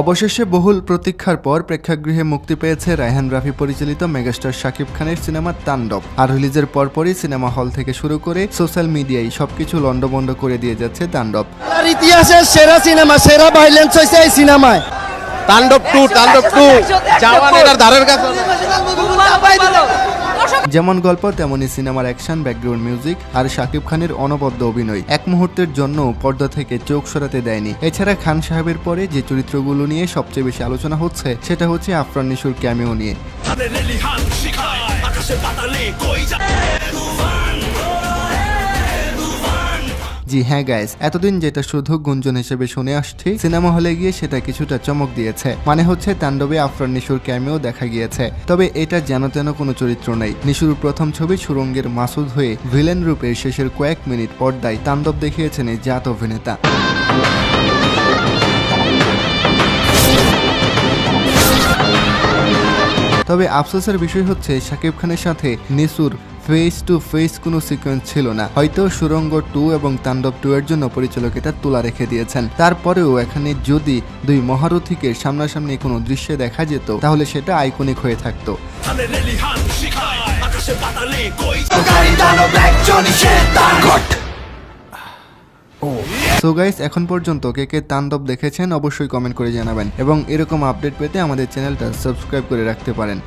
অবশেষে বহুল প্রতীক্ষার পর প্রেক্ষাগৃহে মুক্তি পেয়েছে রায়হান রাফি পরিচালিত মেগাস্টার শাকিব খানের সিনেমা তাণ্ডব। আর রিলিজের পরপরই সিনেমা হল থেকে শুরু করে সোশ্যাল মিডিয়ায় সবকিছু লন্ডবন্ড করে দিয়ে যাচ্ছে তাণ্ডব। আর ইতিহাসের সেরা সিনেমা সেরা ভাইলেন্স হয়েছে এই সিনেমায়। তাণ্ডব টু তাণ্ডব টু জাওয়ানের ধারের কাছে। যেমন গল্প তেমনই সিনেমার অ্যাকশন ব্যাকগ্রাউন্ড মিউজিক আর শাকিব খানের অনবদ্য অভিনয়। এক মুহূর্তের জন্য পর্দা থেকে চোখ সরাতে দেয়নি। এছাড়া খান সাহেবের পরে যে চরিত্রগুলো নিয়ে সবচেয়ে বেশি আলোচনা হচ্ছে, সেটা হচ্ছে আফরান নিশুর ক্যামিও নিয়ে। জি হ্যাঁ গাইস এতদিন যেটা শুধু গুঞ্জন হিসেবে শুনে আসছি, সিনেমা হলে গিয়ে সেটা কিছুটা চমক দিয়েছে। মানে হচ্ছে তাণ্ডবে আফরান নিশুর ক্যামেও দেখা গিয়েছে। তবে এটা যেন তেন কোনো চরিত্র নেই। নিশুর প্রথম ছবি সুরঙ্গের মাসুদ হয়ে ভিলেন রূপের শেষের কয়েক মিনিট পর্দায় তাণ্ডব দেখিয়েছেন এই জাত অভিনেতা। তবে আফসোসের বিষয় হচ্ছে, শাকিব খানের সাথে নিসুর ফেস টু ফেস কোনো সিকোয়েন্স ছিল না। হয়তো সুরঙ্গ টু এবং তাণ্ডব টু এর জন্য পরিচালক এটা তোলা রেখে দিয়েছেন। তারপরেও এখানে যদি দুই মহারথীকে সামনাসামনি কোনো দৃশ্যে দেখা যেত, তাহলে সেটা আইকনিক হয়ে থাকতো. সো গাইস এখন পর্যন্ত কে কে তাণ্ডব দেখেছেন অবশ্যই কমেন্ট করে জানাবেন। এবং এরকম আপডেট পেতে আমাদের চ্যানেলটা সাবস্ক্রাইব করে রাখতে পারেন।